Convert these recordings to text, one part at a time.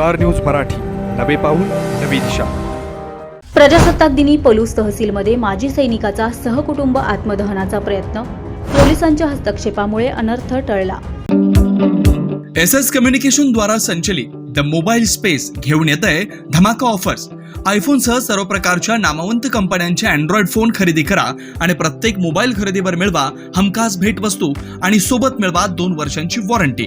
Star news Marathi. नवे पाऊल नवी दिशा. प्रजासत्ताक दिनी पलूस तहसीलमध्ये माजी सैनिकाचा सहकुटुंब आत्मदहनाचा प्रयत्न. पोलिसांच्या हस्तक्षेपामुळे अनर्थ टळला. एस एस कम्युनिकेशन द्वारा संचलित द मोबाईल स्पेस घेऊन येत आहे धमाका ऑफर्स. आयफोनसह सर्व प्रकारच्या नामवंत कंपन्यांचे अँड्रॉइड फोन खरेदी करा आणि प्रत्येक मोबाईल खरेदीवर मिळवा हमखास भेटवस्तू आणि सोबत मिळवा दोन वर्षांची वॉरंटी.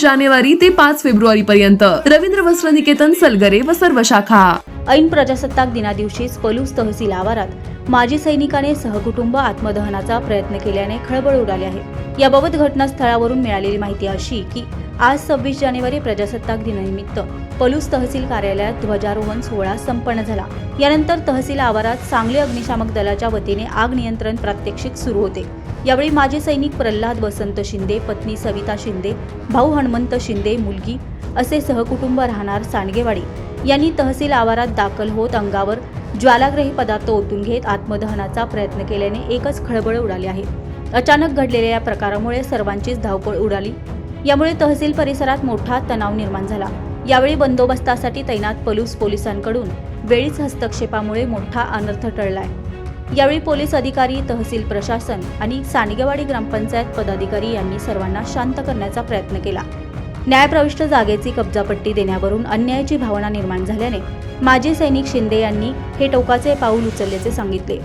जानेवारी ते पाच फेब्रुवारी पर्यंत रवींद्र वस्त्र निकेतन सलगरे व सर्व शाखा. ऐन प्रजासत्ताक दिनादिवशीच पलूस तहसील आवारात माजी सैनिकाने सहकुटुंब आत्मदहनाचा प्रयत्न केल्याने खळबळ उडाली आहे. याबाबत घटनास्थळावरून मिळालेली माहिती अशी की आज सव्वीस जानेवारी प्रजासत्ताक दिनानिमित्त पलूस तहसील कार्यालयात ध्वजारोहण सोहळा संपन्न झाला. यानंतर तहसील आवारात सांगली अग्निशामक दलाच्या वतीने आग नियंत्रण प्रात्यक्षिक सुरू होते. यावेळी माजी सैनिक प्रल्हाद वसंत शिंदे पत्नी सविता शिंदे भाऊ हनुमंत शिंदे मुलगी असे सहकुटुंब राहणार सांडगेवाडी. यांनी तहसील आवारात दाखल होत अंगावर ज्वालाग्रही पदार्थ ओतून घेत आत्मदहनाचा प्रयत्न केल्याने एकच खळबळ उडाली आहे. अचानक घडलेल्या या प्रकारामुळे सर्वांचीच धावपळ उडाली. यामुळे तहसील परिसरात मोठा तणाव निर्माण झाला. यावेळी बंदोबस्तासाठी तैनात पलूस पोलिसांकडून वेळीच हस्तक्षेपामुळे मोठा अनर्थ टळलाय. यावेळी पोलीस अधिकारी तहसील प्रशासन आणि सांडगेवाडी ग्रामपंचायत पदाधिकारी यांनी सर्वांना शांत करण्याचा प्रयत्न केला. न्यायप्रविष्ट जागेची कब्जापट्टी देण्यावरून अन्यायाची भावना निर्माण झाल्याने माजी सैनिक शिंदे यांनी हे टोकाचे पाऊल उचलल्याचे सांगितले.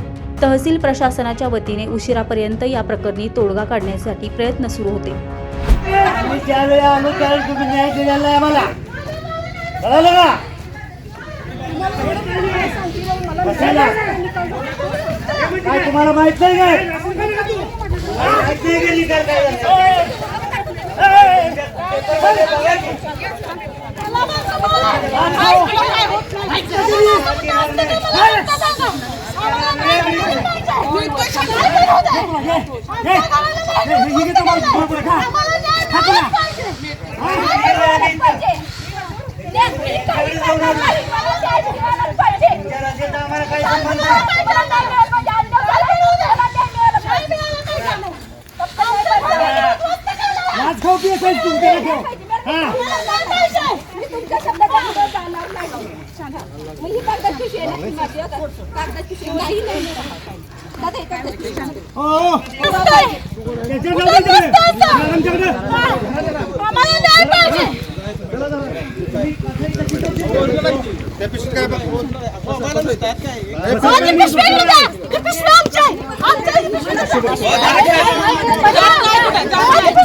तहसील प्रशासनाच्या वतीने उशिरापर्यंत या प्रकरणी तोडगा काढण्यासाठी प्रयत्न सुरू होते. न्याय दिलेला नाही आम्हाला कळलं का बसायला. काय तुम्हाला माहीत नाही काय माहीत नाही का निकाल काय झाला? लाच खाऊ पी असेल तुमच्या ठेव हा हो हो. त्याच्या जाऊ दे तिकडे. आमच्याकडे. लागताय तुम्ही. कोर्टमाल तिकडे. हे बंटी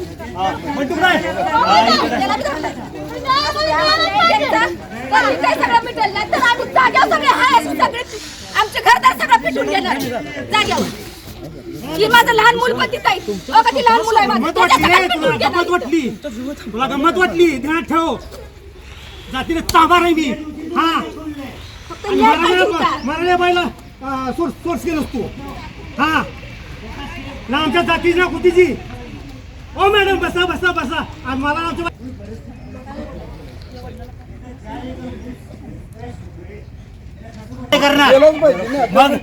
हा, बंटू काय आमचे घरदार सगळं पिटून घेणार जाग्यावर ही माझं लहान मूल पण तिथं आहे लहान मुलं आहे माझं गंमत त्याच्या वाटली तुला पिटून घेणार गंमत वाटली तुला गंमत वाटली ध्यानात ठेव जातीने ताबा आहे मी हा फक्त आणि न्याय पाहिजे होता. मराठा बाईला सोर्स सोर्स तू हा ना आमच्या जातीची ना कुतीची ओ मॅडम बसा बसा बसा आणि मला आमच्या करणार. मग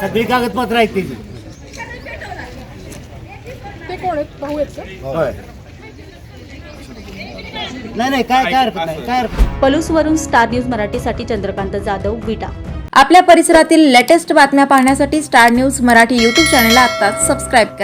सगळी कागदपत्र आहेत त्याची ते कोण आहेत? भाऊ आहेत का? होय. नाही नाही काय काय हरकत नाही काय हरकत नाही. पलूसवरून स्टार न्यूज मराठीसाठी चंद्रकांत जाधव विटा. आपल्या परिसरातील लेटेस्ट बातम्या पाहण्यासाठी स्टार न्यूज मराठी यूट्यूब चॅनलला आत्ताच सबस्क्राईब करा.